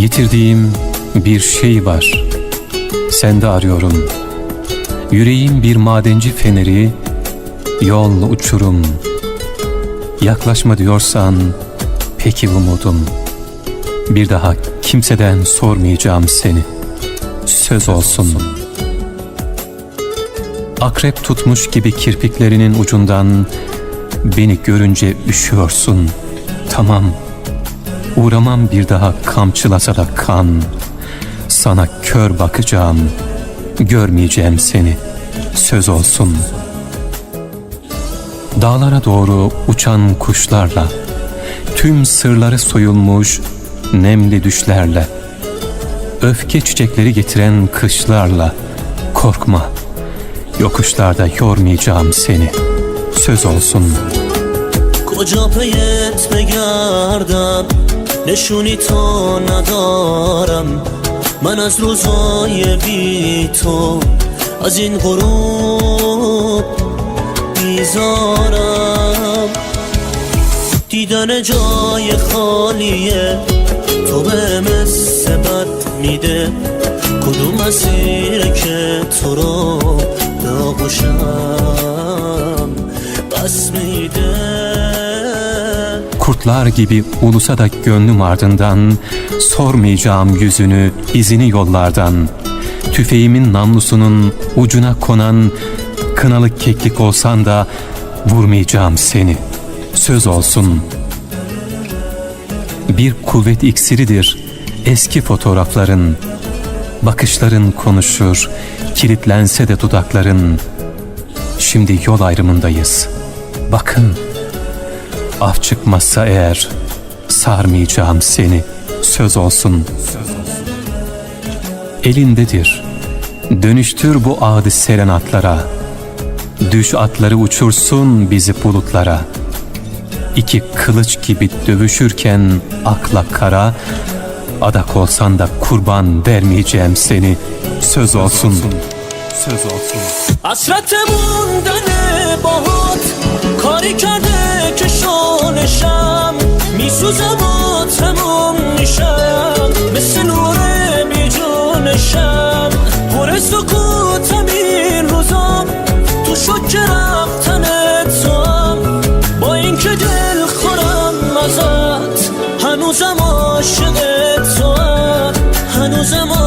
yitirdiğim bir şey var. Sende arıyorum. Yüreğim bir madenci feneri, yol uçurum. Yaklaşma diyorsan peki umudum. Bir daha kimseden sormayacağım seni. Söz olsun. Akrep tutmuş gibi kirpiklerinin ucundan beni görünce üşüyorsun. Tamam. Uğramam bir daha kamçılasa da kan. Sana kör bakacağım, görmeyeceğim seni. Söz olsun. Dağlara doğru uçan kuşlarla, tüm sırları soyulmuş nemli düşlerle, öfke çiçekleri getiren kışlarla, korkma, yokuşlarda yormayacağım seni. Söz olsun.'' Koca peyet نشونی تو ندارم. من از روزای بی تو از این غروب بیزارم. دیدن جای خالیه تو به مثل بد میده. کدوم مسیره که تو رو به Kurtlar gibi ulusa da gönlüm ardından Sormayacağım yüzünü, izini yollardan. Tüfeğimin namlusunun ucuna konan Kınalı keklik olsan da Vurmayacağım seni. Söz olsun. Bir kuvvet iksiridir Eski fotoğrafların. Bakışların konuşur Kilitlense de dudakların. Şimdi yol ayrımındayız. Bakın af çıkmazsa eğer sarmayacağım seni söz olsun. Elindedir. Dönüştür bu adi serenatlara. Düş atları uçursun bizi bulutlara. İki kılıç gibi dövüşürken akla kara, adak olsan da kurban vermeyeceğim seni. Söz olsun. Söz olsun. Söz olsun. Hasretimin dönüp bahut مثل نور بیجون شم پر سکوتم این تو شد رفتن تو با اینکه دل خورم ازت هنوزم عاشق تو هنوزم